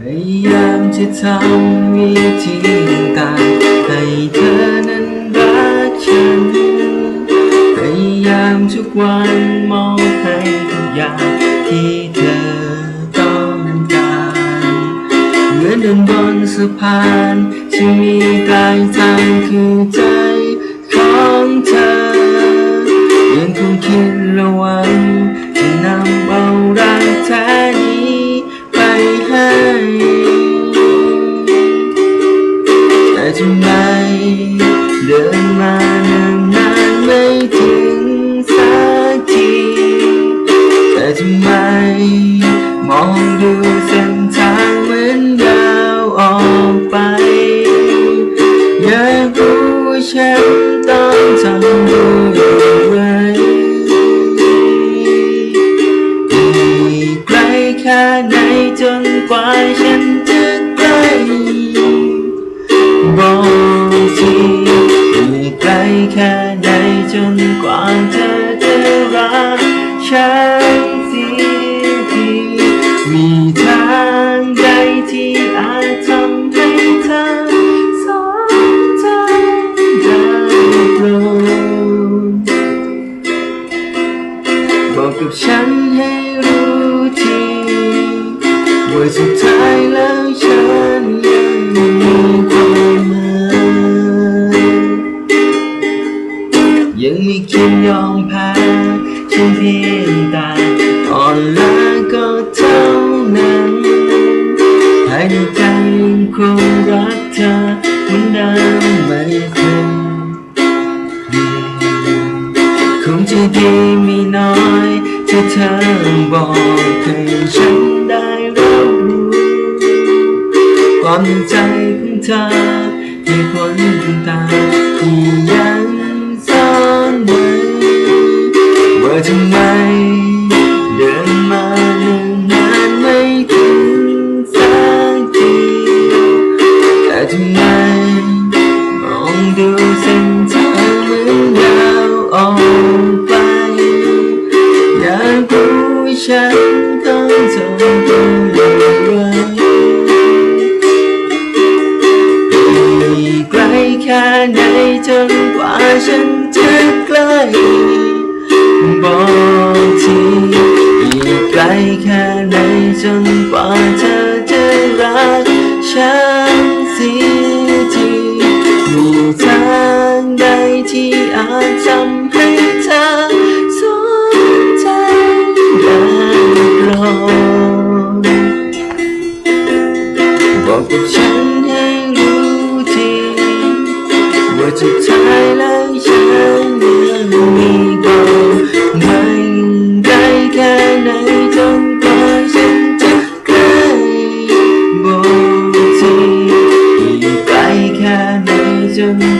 พยายามจะทำวิธีต่างให้เธอนั้นรักฉัน พยายามทุกวันมองให้ทุกอย่างที่เธอต้องการเหมือนเดินบนสะพานที่มีปลายทางคือใจของเธอยังคงคิดระวัง แค่ไหนจนกว่าฉันจะใกล้บอกทีอีกไกลแค่ไหนจนกว่าเธอจะรักฉันสีทีมีทางใดที่อาจทำให้เธอสนใจได้โปรดบอกกับฉันให้ ว่าสุดท้ายแล้วฉันยังมีความหมายยังไม่คิดยอมแพ้ฉันเพียงแต่อ่อนล้าก็เท่านั้นภายในใจยังคงรักเธอเหมือนเดิมไม่เคยคงจะดีมีน้อยที่เธอบอกให้ฉัน ความใจของเธอเหตุผลต่างที่ยังซ่อนไว้ว่าทำไมเดินมาเนิ่นนานไม่ถึงสักทีแต่ทำไมมองดูเส้นทางเหมือนยาวออกไปอยากรู้ว่าฉันต้องทำตัว แค่ไหนจนกว่าฉันจะใกล้บอกทีอีกไกลแค่ไหนจนกว่าเธอจะรักฉันสิทีมีทางใดที่อาจทำให้เธอ จะดท้ายแล้วฉันยังมีเดิไม่ได้แค่ไหนจนกว่าฉันจะใกล้บอกทีไปแค่ไหนจน